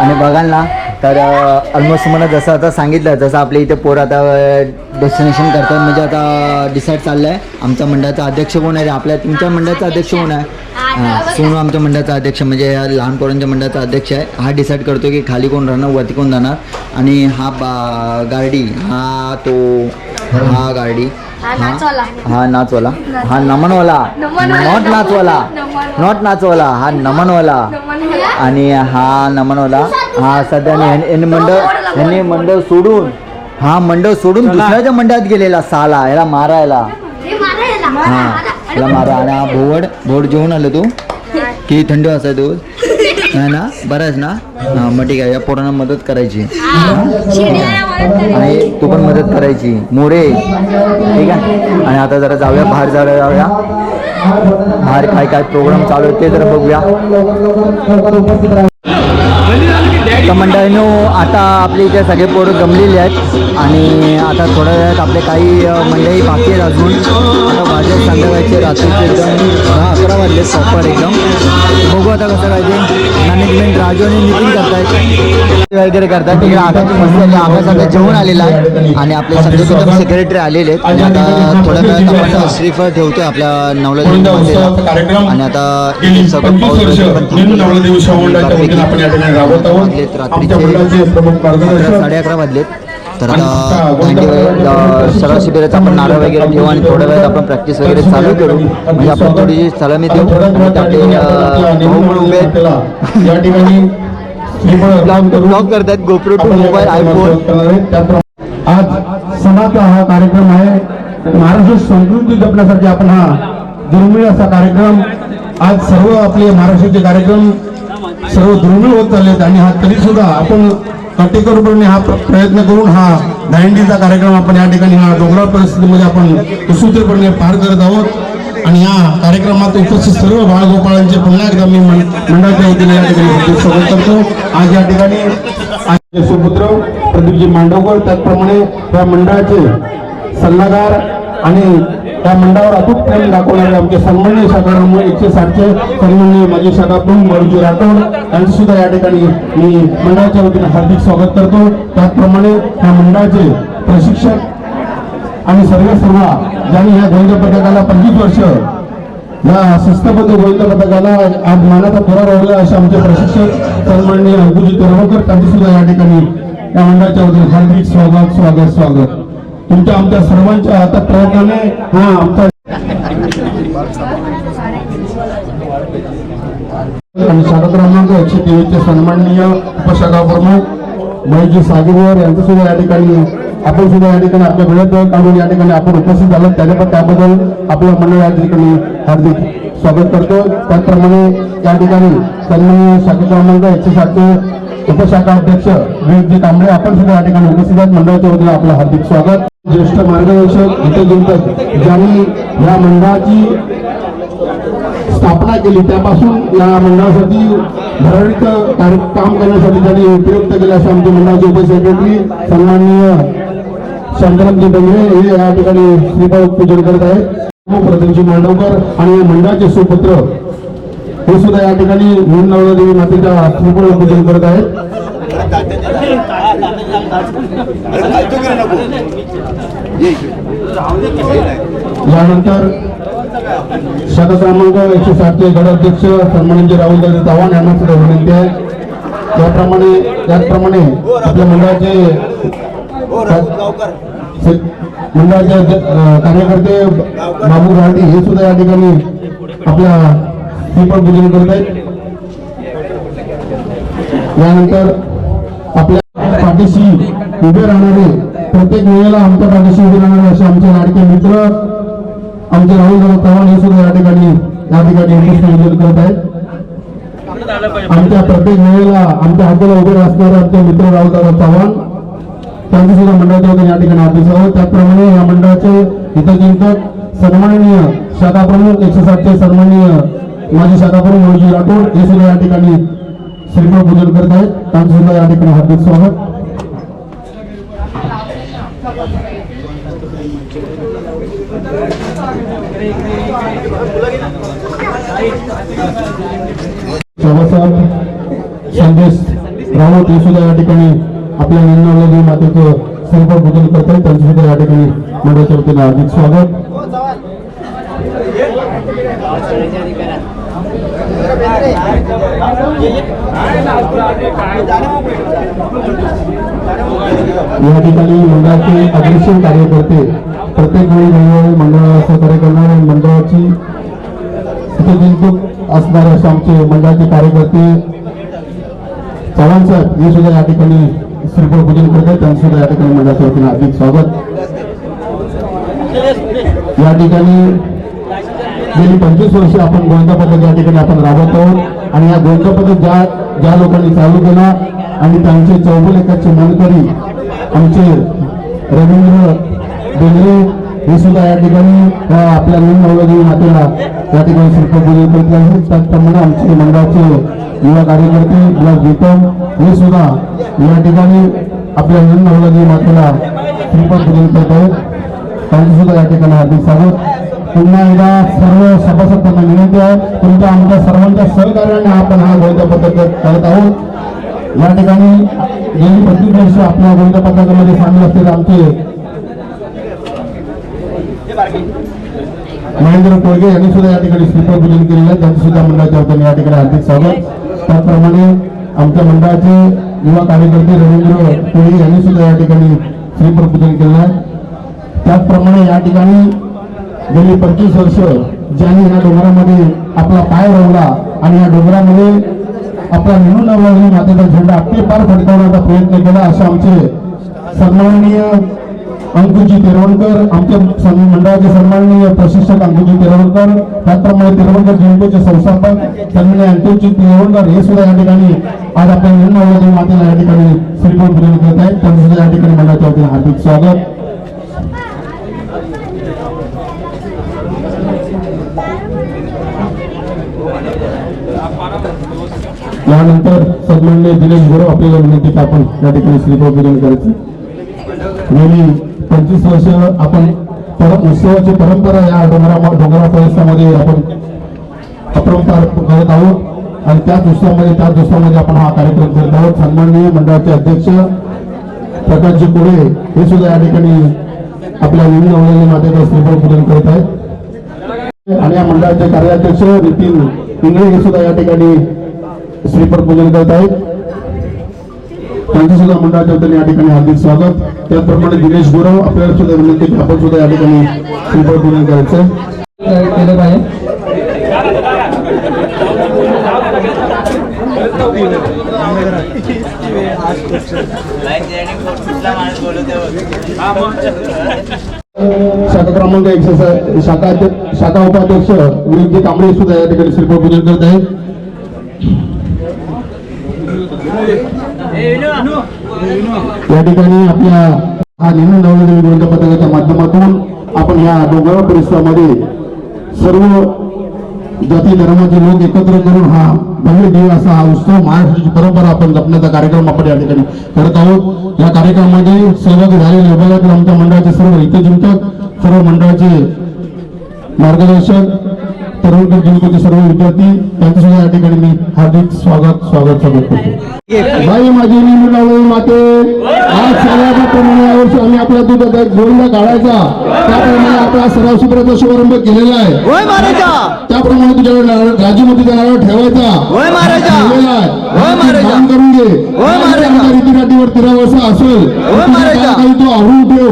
आणि बघाल ना तर ऑलमोस्ट मला जसं आता सांगितलं जसं आपल्या इथे पोर आता डेस्टिनेशन करतात म्हणजे आता डिसाईड चाललं आहे आमच्या मंडळाचा अध्यक्ष कोण आहे आपल्या तुमच्या मंडळाचा अध्यक्ष कोण आहे? सोनू आमच्या मंडळाचा अध्यक्ष म्हणजे या लहान पोरांच्या मंडळाचा अध्यक्ष आहे. हा डिसाईड करतो की खाली कोण राहणार वरती कोण जाणार. आणि हा बा गार्डी हा तो हा गार्डी हा नाचवाला. हा नाचवाला. हा नमनवाला. नॉट नाचवाला. नॉट नाचवाला. हा नमनवाला. आणि हा नमनवाला. हा सध्या यांनी मंडळ यांनी मंडळ सोडून हा मंडळ सोडून दुसऱ्याच्या मंडळात गेलेला साला याला मारायला. हा याला मारा. आणि हा भोवड भोवड जेवून आलो तू? की थंडी वाजता तू? नाही ना? बरं आहेस ना? हा मग ठीक आहे. या पोरांना मदत करायची. आणि तू पण मदत करायची. मोरे. ठीक आहे? आणि आता जरा जाऊया बाहेर जाऊया जाऊया. बाहेर काय काय प्रोग्राम चालू आहे ते जरा बघूया. तर मंडळीनो आता आपले इथे सगळे पोरं जमलेले आहेत. आणि आता थोड्या वेळात आपले काही मंडळी बाकी आहेत अजून. आता वाजले संध्याकाळचे रात्रीचे एकदम दहा अकरा वाजले प्रॉपर एकदम. बघू आता कसं काय ते मॅनेजमेंट राजू आणि नितीन करतायत. वगैरे करतात. तिकडे आता मस्त झाली आकाश आता जेवण आलेला आहे. आणि आपले सगळे सुद्धा सेक्रेटरी आलेले आहेत. आणि आता थोड्या वेळात आपण श्रीफळ ठेवतोय आपल्या नवला आणि आता सगळं पाऊस आपण रात्रीचे साडे अकरा वाजलेत. तर आणि आता गोंडा- दांडी सगळं शिबिराचं आपण नारळ वगैरे ठेवू आणि थोड्या वेळात आपण प्रॅक्टिस वगैरे चालू करू. म्हणजे आपण थोडीशी सलामी देऊ आणि म्हणून उभे. या ठिकाणी ब्लॉग करतात गोप्रो टू मोबाईल आयफोन आज सणाचा हा कार्यक्रम आहे. महाराष्ट्र संस्कृती जपण्यासाठी आपण हा दुर्मिळ असा कार्यक्रम आज सर्व आपले महाराष्ट्राचे कार्यक्रम सर्व दुर्मिळ होत चालले आहेत आणि हा तरी सुद्धा आपण काटेकोरपणे हा प्रयत्न करून हा दांडीचा कार्यक्रम आपण या ठिकाणी हा डोंगराळ परिस्थितीमध्ये आपण सुसूत्रपणे पार करत आहोत. आणि या कार्यक्रमात उपस्थित सर्व बाळगोपाळांचे पुन्हा एकदा मी मंडळाच्या वतीने या ठिकाणी स्वागत करतो. आज या ठिकाणी सुपुत्र प्रदीपजी मांडवकर त्याचप्रमाणे या मंडळाचे सल्लागार आणि त्या मंडळावर अतूट प्रेम दाखवणारे आमचे सन्माननीय शाखा एकशे साठचे सन्माननीय माजी शाखा प्रमुख मरुजी राठोड यांचं सुद्धा या ठिकाणी मी मंडळाच्या वतीने हार्दिक स्वागत करतो. त्याचप्रमाणे या मंडळाचे प्रशिक्षक आणि सर्व सर्वा ज्यांनी या गोविंद पथकाला पंचवीस वर्ष या शिस्तबद्ध गोविंद पथकाला आज मानाचा पुरा राहिला असे आमचे प्रशिक्षक सन्माननीय अंकुजी तोरवकर त्यांचे सुद्धा या ठिकाणी या मंडळाच्या वतीने हार्दिक स्वागत स्वागत स्वागत. तुमच्या आमच्या सर्वांच्या आता प्रयत्नाने हा आमचा आणि शाखा क्रमांक एकशे तेवीसचे सन्माननीय उपशाखा प्रमुख महेशजी सागेवर यांचं सुद्धा या ठिकाणी आपण सुद्धा या ठिकाणी आपल्या वेळेत काढून या ठिकाणी आपण उपस्थित झालो. त्याने पण त्याबद्दल आपलं मंडळ या ठिकाणी हार्दिक स्वागत करतो. त्याचप्रमाणे या ठिकाणी सन्माननीय शाखा क्रमांक एकशे सातचे उपशाखा अध्यक्ष विवेकजी कांबळे आपण सुद्धा या ठिकाणी उपस्थित आहेत. मंडळाच्या वतीने आपलं हार्दिक स्वागत. ज्येष्ठ मार्गदर्शक इथे ज्यांनी या मंडळाची स्थापना केली त्यापासून या मंडळासाठी धडाडीत काम करण्यासाठी त्यांनी उपयुक्त केले असे आमचे मंडळाचे उपसेक्रेटरी सन्माननीय शंकरजी डोंगरे हे या ठिकाणी श्रीपाद पूजन करत आहेत प्रदीपजी मांडवकर आणि या मंडळाचे सुपुत्र हे सुद्धा या ठिकाणी देवी मातेच्या श्रीफळ पूजन करत आहेत यानंतर शाखा क्रमांक एकशे सातचे गडाध्यक्ष राहुल दादा चव्हाण यांना सुद्धा विनंती आहे. त्याप्रमाणे त्याचप्रमाणे आपल्या मंडळाचे मंडळाचे कार्यकर्ते बाबू गांधी हे सुद्धा या ठिकाणी आपल्या श्रीफळ पूजन करत आहेत. यानंतर आपल्या पाठीशी उभे राहणारे प्रत्येक वेळेला आमच्या पाठीशी उभे राहणार असे आमचे लाडके मित्र आमचे राहुल दादा चव्हाण हे सुद्धा या ठिकाणी या ठिकाणी करत आहेत. आमच्या प्रत्येक वेळेला आमच्या हाताला उभे असणारे आमचे मित्र राहुल दादा चव्हाण त्यांचे सुद्धा मंडळाच्या वतीने या ठिकाणी हार्दिक आहोत त्याचप्रमाणे या मंडळाचे हितचिंतक सन्माननीय शाखा प्रमुख एकशे सातचे सन्माननीय माजी शाखा प्रमुख मनोजी राठोड हे सुद्धा या ठिकाणी श्रीफळ पूजन करत आहेत. त्यांचं सुद्धा या ठिकाणी हार्दिक स्वागत. सभासद संदेश राहत हे सुद्धा या ठिकाणी आपल्या निर्णय मातेचं सर्व पूजन करतात त्यांचं सुद्धा या ठिकाणी मंडळाच्या वतीने हार्दिक स्वागत. या ठिकाणी मंडळाचे अग्रेसन कार्यकर्ते प्रत्येक वेळी रविवारी मंडळ सहकार्य करणारे मंडळाची हितचिंतक असणारे असे आमचे मंडळाचे कार्यकर्ते. चव्हाण साहेब हे सुद्धा या ठिकाणी श्रीफळ पूजन करतात त्यांचं सुद्धा या ठिकाणी मंडळाच्या वतीने अधिक स्वागत. या ठिकाणी गेली पंचवीस वर्ष आपण गोविंदा पथक या ठिकाणी आपण राबवत आहोत. आणि या गोविंदा पथक ज्या ज्या लोकांनी चालू केला आणि त्यांचे चौगुलेखाचे मानकरी आमचे रवींद्र बेंद्रे हे सुद्धा या ठिकाणी आपल्या आपल्या नवदेवी मातेला या ठिकाणी शिल्प पूजन करत आहेत त्याचप्रमाणे आमचे मंडळाचे युवा कार्यकर्ते गीतम हे सुद्धा या ठिकाणी आपल्या नवदेवी मातेला श्रीपद पूजन करत आहेत. त्यांचे सुद्धा या ठिकाणी हार्दिक स्वागत. पुन्हा एकदा सर्व सभासदांना विनंती आहे. तुमच्या आमच्या सर्वांच्या सहकार्याने आपण हा गोविंद पथक करत आहोत. या ठिकाणी गेली पंचवीस वर्ष आपल्या गोविंद पथकामध्ये सामील असलेले आमचे महेंद्र कोळगे यांनी सुद्धा या ठिकाणी श्रीप्रपूजन केलेलं आहे. त्यांचं सुद्धा मंडळाच्या वतीने या ठिकाणी हार्दिक स्वागत. त्याचप्रमाणे आमच्या मंडळाचे युवा कार्यकर्ते रवींद्र कोळगे यांनी सुद्धा या ठिकाणी श्रीप्रपूजन पूजन केलेलं आहे. त्याचप्रमाणे या ठिकाणी गेली पंचवीस वर्ष ज्यांनी या डोंगरामध्ये आपला पाय रोवला आणि या डोंगरामध्ये आपला निवडून लावलेला मातेचा झेंडा आपले पार फडकावण्याचा प्रयत्न केला असे आमचे सन्माननीय अंकुजी तेरवणकर आमच्या मंडळाचे सन्माननीय प्रशिक्षक अंकुजी तेरवणकर त्याचप्रमाणे तेरवणकर जिंकोचे संस्थापक सन्माननीय अंकुजी तेरवणकर हे सुद्धा या ठिकाणी आज आपल्या निवडून लावलेल्या मातेला या ठिकाणी श्रीफळ पूजन करत आहेत. त्यांचं सुद्धा या ठिकाणी मंडळाच्या वतीने हार्दिक स्वागत. यानंतर सन्मान्य दिनेश गुरव आपल्याला विनंती आपण या ठिकाणी श्रीफळ पूजन करायचं गेली पंचवीस वर्ष आपण परत उत्सवाची परंपरा या डोंगरा डोंगरा परिसरामध्ये आपण अपरंपार करत आहोत. आणि त्याच उत्सवामध्ये त्याच दिवसामध्ये आपण हा कार्यक्रम करत आहोत. सन्माननीय मंडळाचे अध्यक्ष प्रकाशजी कोळे हे सुद्धा या ठिकाणी आपल्या विविध नवलेल्या मातेचं श्रीफळ पूजन करत आहेत आणि या मंडळाचे कार्याध्यक्ष नितीन इंगळे हे सुद्धा या ठिकाणी स्लीपर पूजन करत आहेत. त्यांचं सुद्धा मंडळाच्या वतीने या ठिकाणी हार्दिक स्वागत. त्याचप्रमाणे दिनेश गुरव आपल्याला सुद्धा विनंती आपण सुद्धा या ठिकाणी स्लीपर पूजन करायचं. केलं पाहिजे शाखा क्रमांक एकशे स- शाखा अध्य- शाखा उपाध्यक्ष विनंती कांबळे सुद्धा या ठिकाणी श्रीफळ पूजन करत आहेत या ठिकाणी आपल्या हा निवडून नवलेल्या विरोध पथकाच्या माध्यमातून आपण या डोंगराळ परिसरामध्ये सर्व जाती धर्माचे लोक एकत्र करून हा पहिले देव असा हा उत्सव महाराष्ट्राची परंपरा आपण जपण्याचा कार्यक्रम आपण या ठिकाणी करत आहोत. या कार्यक्रमामध्ये सहभागी झालेले विभागातील आमच्या मंडळाचे सर्व हितचिंतक सर्व मंडळाचे मार्गदर्शक तरुणकर जिंकूचे सर्व विद्यार्थी त्यांचं सुद्धा या ठिकाणी मी हार्दिक स्वागत स्वागत स्वागत करतो. बाई माझी निवडून लावलेली माते. आज सगळ्याप्रमाणे यावर्षी आम्ही आपला दूध गोविंदा काढायचा त्याप्रमाणे आपला सराव सुप्राचा शुभारंभ केलेला आहे. त्याप्रमाणे तुझ्याकडे राजूमध्ये नारळ ठेवायचा. मान करून घे. आमच्या रीतीराटीवर तिरावसा असेल. काही तो आवडून ठेव.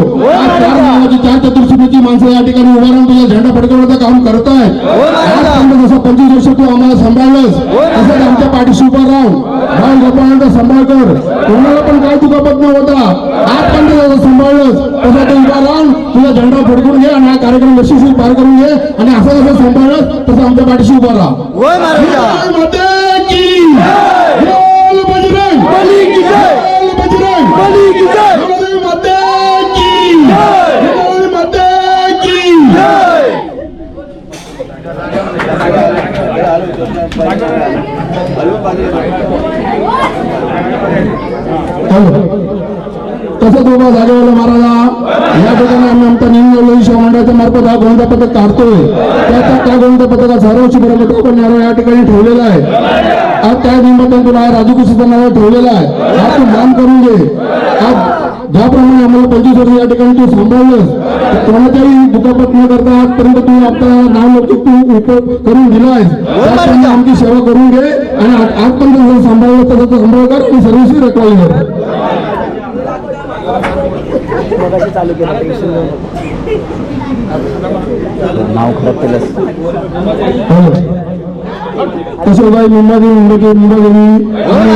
चार चतुर्सुखीची माणसं या ठिकाणी उभारून तुझा झेंडा फडकवण्याचं काम महाराजा. आजपर्यंत जसं पंचवीस वर्ष तू आम्हाला सांभाळलंस. तसंच आमच्या पाठीशी उभा राहून राहुल गोपाळांचा सांभाळ कर. कोणाला पण काय दुखापत न होता आजपर्यंत जसं सांभाळलंस तसं तू उभा राहून तुझा झेंडा फडकून घे आणि हा कार्यक्रम यशस्वी पार करून घे आणि असं जसं सांभाळलंस तसं आमच्या पाठीशी उभा राहा. माते की तसं तसंच बाबा महाराजा या ठिकाणी आम्ही आमच्या निमजवळ शिव मंडळाच्या मार्फत हा गोविंदा पथक काढतोय. त्या त्या गोविंदा पथकात सर्वोच्च बरोबर आपण या ठिकाणी ठेवलेला आहे. आज त्या निमित्तानं हा राजू कुशीचा नाव ठेवलेला आहे. हा तू मान करून घे. आज ज्याप्रमाणे आम्हाला पंचवीस वर्ष या ठिकाणी तू सांभाळलंस कोणाच्याही दुखापत न करता आजपर्यंत तू आपलं नाव तू उप- करून दिलायस त्याप्रमाणे आमची सेवा करून घे आणि आज- आजपर्यंत जर सांभाळलं तर त्याचा सांभाळ कर आणि सर्व्हिस रखवाली कर. नाव खराब केलंस. बाई मुंबई मुंबई मुंबई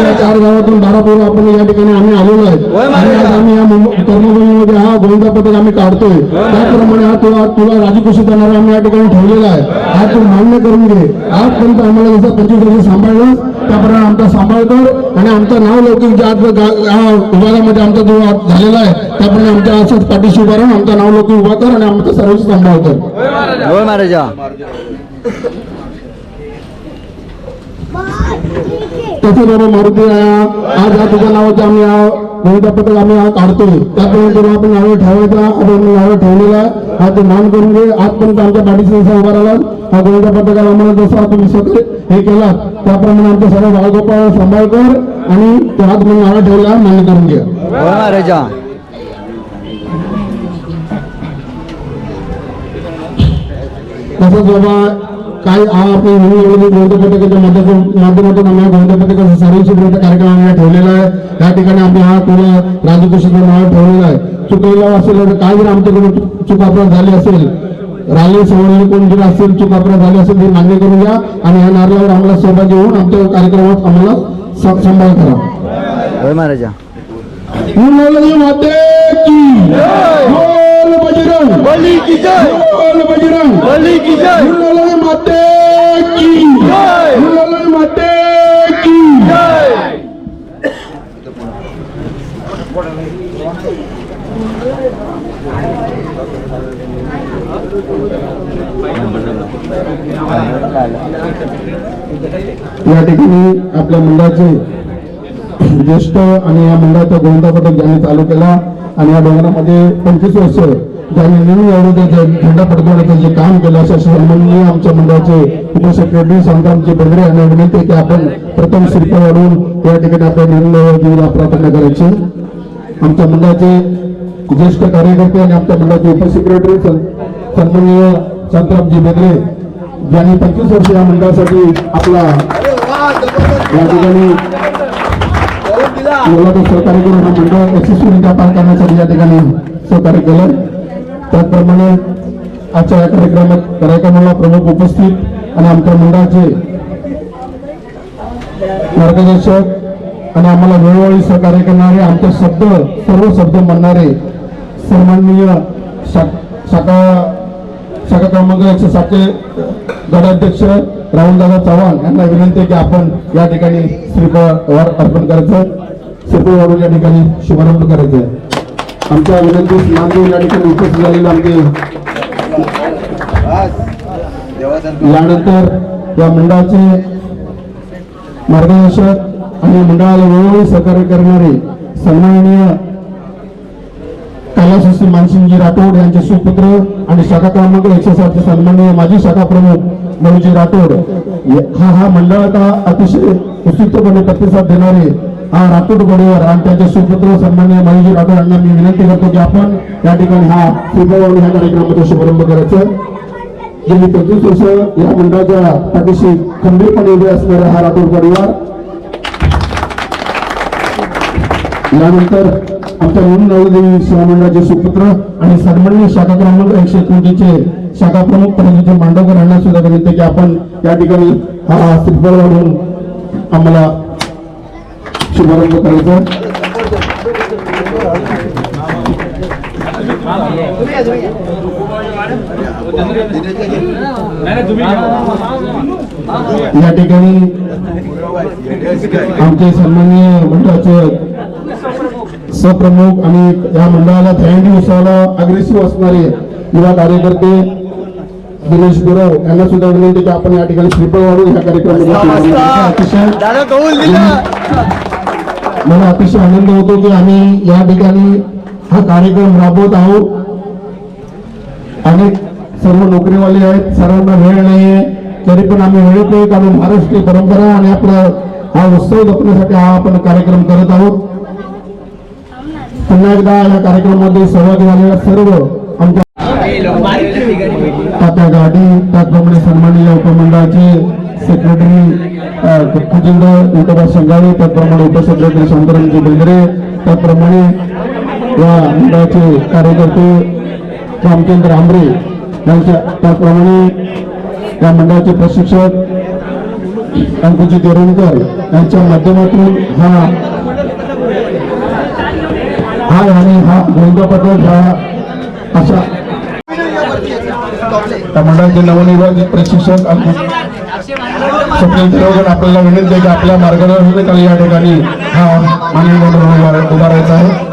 या चार गावातून बारा पोरं आपण या ठिकाणी आम्ही आलेलो आहे. आणि आज आम्ही या कर्मभूमीमध्ये हा गोविंदा पथक आम्ही काढतोय. त्याप्रमाणे हा तुला तुला राजू कुशी करणारा आम्ही या ठिकाणी ठेवलेला आहे. हा तू मान्य करून घे. आजपर्यंत आम्हाला जसं पंचवीस वर्ष सांभाळलं. त्याप्रमाणे आमचा सांभाळ कर आणि आमचं नाव लौकिक जे आज गा- या विभागामध्ये आमचा जो झालेला आहे त्याप्रमाणे आमच्या असंच पाठीशी उभा राहून आमचं नाव लौकिक उभा कर आणि आमचा सर्वच सांभाळ कर. होय महाराजा. बाबा मारुती आहे आज या तुझ्या नावाचं आम्ही गोविंदा पथक आम्ही काढतोय त्याप्रमाणे आपण नावं ठेवायचा आपण नावं ठेवलेलं आहे. हा तू मान करून घे. आजपर्यंत आमच्या पाठीशी उभा राहिला हा गोविंदा पथकाला आम्हाला जसा तुम्ही सगळे हे केला. त्याप्रमाणे आमच्या सर्व बाळगोपाळ सांभाळ कर आणि तो हात म्हणून नावं ठेवला मान्य करून घ्या. तसंच बाबा काय हा आपण हिंदू एवढे गोविंद पथकाच्या माध्यमातून माध्यमातून आम्ही हा गोविंद पथकाचा सर्व शिबिराचा कार्यक्रम आम्ही ठेवलेला आहे. या ठिकाणी आम्ही हा तुला राजकोषाचं नाव ठेवलेलं आहे. चुकलेला असेल तर काय जर आमच्याकडून चूक- अपराध झाली असेल राहिले सवरले कोण जर असेल चूक अपराध झाले असेल ते मान्य करून घ्या आणि या नारळावर आम्हाला सहभागी होऊन आमच्या कार्यक्रमात आम्हाला सांभाळ करा. होय महाराजा. की. बजरंग। बली की जय। बजरंग। बली की जय। माते की। मुलाला माते की। या ठिकाणी आपल्या मंडळाचे ज्येष्ठ आणि या मंडळाचा गोविंदा पथक ज्यांनी चालू केला आणि या डोंगरामध्ये पंचवीस वर्ष ज्यांनी नेहमी एवढं झेंडा पडकवण्याचं जे काम केलं असं सन्माननीय आमच्या मंडळाचे उपसेक्रेटरी संतांचे बंद्रे यांना विनंती की आपण प्रथम शिल्प वाढवून या ठिकाणी आपल्या निर्णय देवीला प्रार्थना करायची. आमच्या मंडळाचे ज्येष्ठ कार्यकर्ते आणि आमच्या मंडळाचे उपसेक्रेटरी सन्माननीय संतरामजी बेंद्रे ज्यांनी पंचवीस वर्ष या मंडळासाठी आपला या ठिकाणी सहकार्य करून हा मंडळ यशस्वीरित्या पार करण्यासाठी या ठिकाणी सहकार्य केलं. त्याचप्रमाणे आजच्या या कार्यक्रमात कार्यक्रमाला प्रमुख उपस्थित आणि आमच्या मंडळाचे मार्गदर्शक आणि आम्हाला वेळोवेळी सहकार्य करणारे आमचे शब्द सर्व शब्द म्हणणारे सन्माननीय शाखा शाखा क्रमांक एकशे सातचे गटाध्यक्ष राहुलदादा चव्हाण यांना विनंती आहे की आपण या ठिकाणी श्रीफळ अर्पण करायचं. श्रीफळ वाढून या ठिकाणी शुभारंभ करायचं आहे. आमच्या विनंतीत मान या ठिकाणी उपस्थित झालेले आमचे यानंतर या मंडळाचे मार्गदर्शक आणि मंडळाला वेळोवेळी सहकार्य करणारे सन्माननीय कैलासश्री मानसिंगजी राठोड यांचे सुपुत्र आणि शाखा क्रमांक एकशे सातचे सन्माननीय माजी शाखा प्रमुख मनुजी राठोड. हा हा मंडळाचा अतिशय उत्सुकपणे प्रतिसाद देणारे हा राठोड परिवार आणि त्याचे सुपुत्र सन्मान्य मनुजी राठोड यांना मी विनंती करतो की आपण या ठिकाणी हा श्रीफळ ह्या कार्यक्रमाचा शुभारंभ करायचं. गेली पंचवीस वर्ष या मंडळाच्या पाठीशी खंबीरपणे उभे असणारा हा राठोड परिवार. यानंतर आमच्या म्हणून नवदेवी सेवा मंडळाचे सुपुत्र आणि सन्मान्य शाखा क्रमांक एकशे एकोणतीसचे शाखा प्रमुख परंतु मांडवकर यांना सुद्धा विनंती की आपण या ठिकाणी हा श्रीफळ वाढून आम्हाला शुभारंभ करायचा. या ठिकाणी आमचे सन्माननीय मंडळाचे सप्रमुख आणि या मंडळाला दहीहंडी उत्सवाला अग्रेसिव्ह असणारे युवा कार्यकर्ते दिनेश गुरव यांना सुद्धा विनंती की आपण या ठिकाणी श्रीफळ वाढून या कार्यक्रमामध्ये अतिशय. मला अतिशय आनंद होतो की आम्ही या ठिकाणी हा कार्यक्रम राबवत आहोत. अनेक सर्व नोकरीवाले आहेत सर्वांना वेळ नाहीये तरी पण आम्ही वेळेत नाही कारण महाराष्ट्रीय परंपरा आणि आपला हा उत्सव जपण्यासाठी हा आपण कार्यक्रम करत आहोत. पुन्हा एकदा या कार्यक्रमामध्ये सहभागी झालेल्या सर्व आमच्या गाडी त्याचप्रमाणे सन्माननीय उपमंडळाचे सेक्रेटरी कुजिंद्र विठोबा संघावी त्याचप्रमाणे उपसेक्रेटरी शांतारामजी बेंद्रे त्याचप्रमाणे या मंडळाचे कार्यकर्ते रामचंद्र आंबरे यांच्या त्याचप्रमाणे या मंडळाचे प्रशिक्षक अंकुजी देरुणकर यांच्या माध्यमातून हा हा आणि हा गोविंदा पटेल हा अशा मंडळाचे नवनिर्वाचित प्रशिक्षक स्वप्नील तिरोगन आपल्याला विनंती आहे की आपल्या मार्गदर्शनाखाली या ठिकाणी हा मानवी मंडळ उभा राहायचा आहे.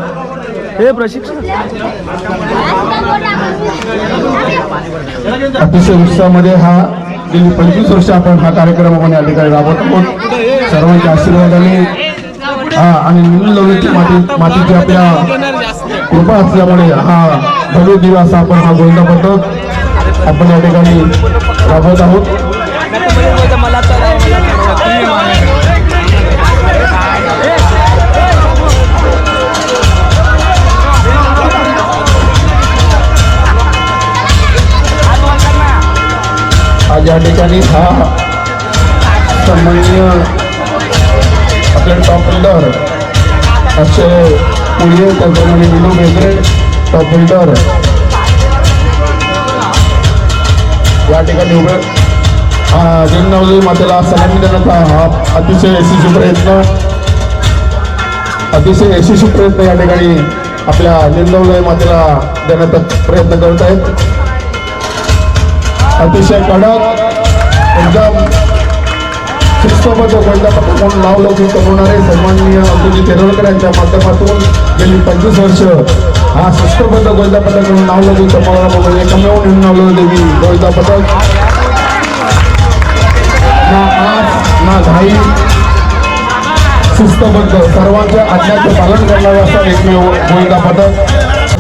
अतिशय उत्साहामध्ये हा गेली पंचवीस वर्ष आपण हा कार्यक्रम आपण या ठिकाणी राबवत आहोत. सर्वांच्या आशीर्वादाने हा आणि निमलवणीची माती मातीची आपल्या कृपा असल्यामुळे हा भव्य दिवस आपण हा गोंदा पद्धत आपण या ठिकाणी राबवत आहोत. आज या ठिकाणी हा सन्माननीय आपले टॉप बिल्डर अक्षय पुढे त्याचप्रमाणे विनू बेंद्रे टॉप बिल्डर या ठिकाणी उभे. हा मातेला सलामी देण्याचा हा अतिशय यशस्वी प्रयत्न. अतिशय यशस्वी प्रयत्न या ठिकाणी आपल्या निंदवलय मातेला देण्याचा प्रयत्न करत आहेत. अतिशय कडक एकदम शिस्तबद्ध गोंदापत्र म्हणून नाव कमवणारे सन्माननीय अब्दुजी तेरोलकर यांच्या माध्यमातून गेली पंचवीस वर्ष हा शिस्तबद्ध गोंदापत्र म्हणून नाव लवकर कमवणारा म्हणून एकमेव निर्णय देवी गोंदापत्र ना आज ना घाई. शिस्तबद्ध सर्वांच्या आज्ञाचे पालन करणारा असा एकमेव गोविंदा पथक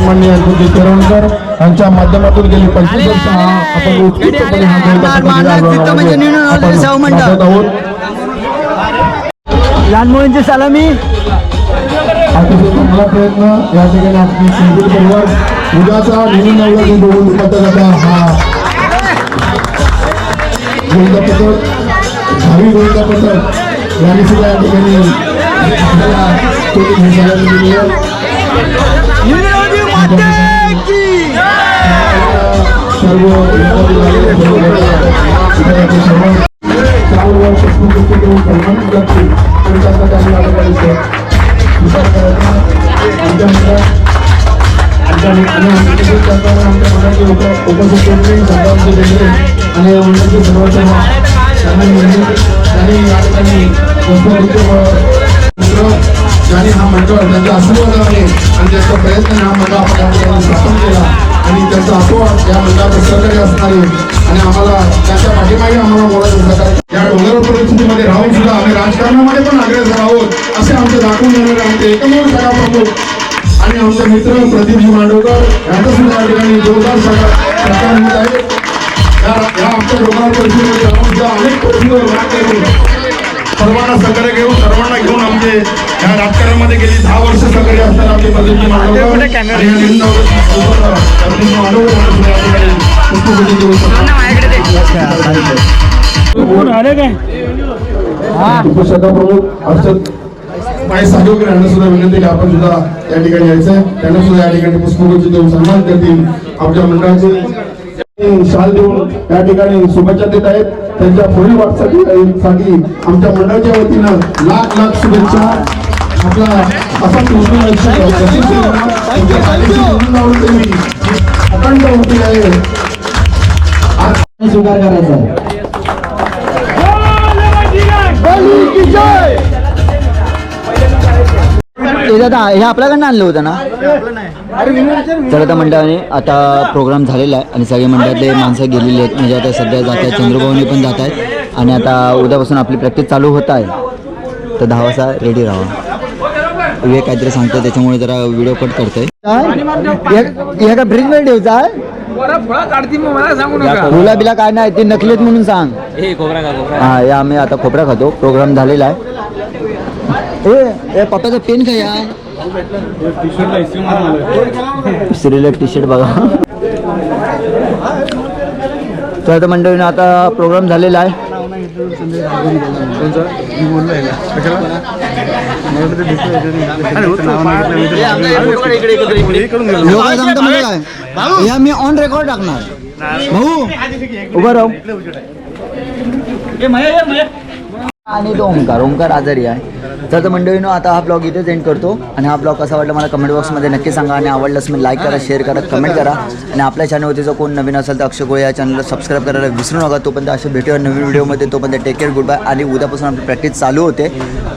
तेरोणकर यांच्या माध्यमातून गेली पंचवीस वर्ष. हा आपण उत्कृष्टपणे हा गोविंदा पथक आपण आहोत. लहान मुलींची सलामी. अतिशय चांगला प्रयत्न या ठिकाणी आपली सिंधुदुर्ग परिवार उद्याचा निवडून लावला दोन पथकाचा हा. गोविंदा पथक भावी गोविंदा पथक यांनी सुद्धा या ठिकाणी सर्व चार वर्ष पुस्तके देऊन सन्मानित करतील आणि त्यासाठी आम्ही या ठिकाणी विचार करायचा आमच्या मंडळात आमच्या आणि आमच्या त्याचप्रमाणे आमच्या मंडळाचे उप आणि या ठिकाणी ज्याने हा मंडळ त्यांच्या आशीर्वादाने आणि त्यांचा प्रयत्न हा मंडळ आपण या ठिकाणी स्थापन केला. आणि त्यांचा आशीर्वाद या मंडळाचं सहकार्य असणारे आणि आम्हाला त्यांच्या पाठीमागे आम्हाला बोलायचं सहकार्य या डोंगर परिस्थितीमध्ये राहून सुद्धा आम्ही राजकारणामध्ये पण अग्रेसर आहोत असे आमचे दाखवून देणारे आमचे एकमेव शाखा प्रमुख आणि आमचे मित्र प्रदीपजी मांडवकर यांचा सुद्धा या ठिकाणी जोरदार सगळा होत आहे. या आमच्या डोंगर परिस्थितीमध्ये राहून सुद्धा अनेक परिस्थितीवर मात करून सर्वांना सहकार्य घेऊन सर्वांना घेऊन आमचे या राजकारणामध्ये गेली दहा वर्ष सहकार्य असताना आमचे प्रदीपजी सुद्धा प्रमुख अर्षद विनंती की आपण सुद्धा या ठिकाणी यायचंय त्यांना सुद्धा या ठिकाणी पुष्पगुच्छ देऊन सन्मान करतील आपल्या मंडळाचे. शाल देऊन या ठिकाणी शुभेच्छा देत आहेत. त्यांच्या पुढील वाटसाठी आमच्या मंडळाच्या वतीनं लाख लाख शुभेच्छा. आपला असा कृष्ण अखंड होती आहे. आज स्वीकार करायचा हे दादा हे आपल्याकडनं आणलं होतं ना? तर आता मंडळाने आता प्रोग्राम झालेला आहे आणि सगळे मंडळातले माणसं गेलेली आहेत. म्हणजे आता सध्या जात आहेत चंद्रभाऊनी पण जात आहेत. आणि आता उद्यापासून आपली प्रॅक्टिस चालू होत आहे. तर दहा वाजता रेडी राहा. विवेक काहीतरी सांगतो त्याच्यामुळे जरा व्हिडिओ कट करतोय. हे का फ्रीजमध्ये ठेवचा नका फुला बिला काय नाही ते नकलीत म्हणून सांग. हे हा हे आम्ही आता खोबरा खातो. प्रोग्राम झालेला आहे. ए ए पप्पाचा पेन काय आहे श्रीला टी शर्ट बघा. तर आता मंडळीनं आता प्रोग्राम झालेला आहे. म्हणजे या मी ऑन रेकॉर्ड टाकणार. भाऊ उभा राहू. आणि तो ओंकार ओंकार आजारी आहे. तर तर मंडळीनं आता हा ब्लॉग इथेच एंड करतो. आणि हा ब्लॉग कसा वाटला मला कमेंट बॉक्समध्ये नक्की सांगा. आणि आवडल्यास मी लाईक करा शेअर करा कमेंट करा. आणि आपल्या चॅनलवरती जर कोण नवीन असेल तर अक्षय गोळे या चॅनलला सबस्क्राईब करायला विसरू नका. तोपर्यंत असे भेटूया नवीन व्हिडिओमध्ये तोपर्यंत टेक केअर गुड बाय आणि उद्यापासून आपली प्रॅक्टिस चालू होते.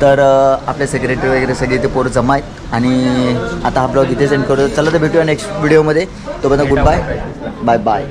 तर आपले सेक्रेटरी वगैरे सगळे ते पोरं जमा आहेत. आणि आता हा ब्लॉग इथेच एंड करतो. चला तर भेटूया नेक्स्ट व्हिडिओमध्ये तोपर्यंत गुड बाय बाय बाय